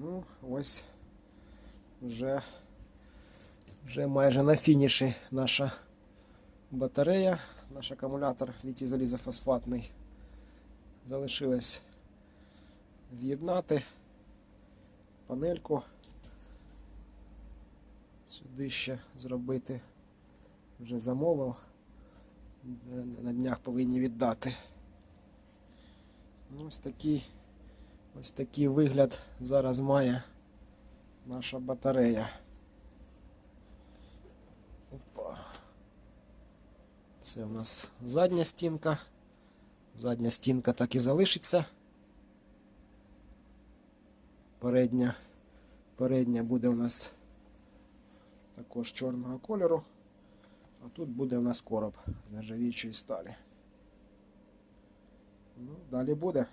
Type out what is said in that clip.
Ну, ось вже, вже майже на фініші наша батарея, наш акумулятор літій залізофосфатний. Залишилось з'єднати панельку. Сюди ще зробити. Вже замовив. На днях повинні віддати. Ну, Ось такий, ось такий вигляд зараз має наша батарея. Опа. Це у нас задня стінка. Задня стінка так і залишиться. Передня, передня буде у нас також чорного кольору. А тут буде у нас короб з нержавіючої сталі. Ну, далі буде.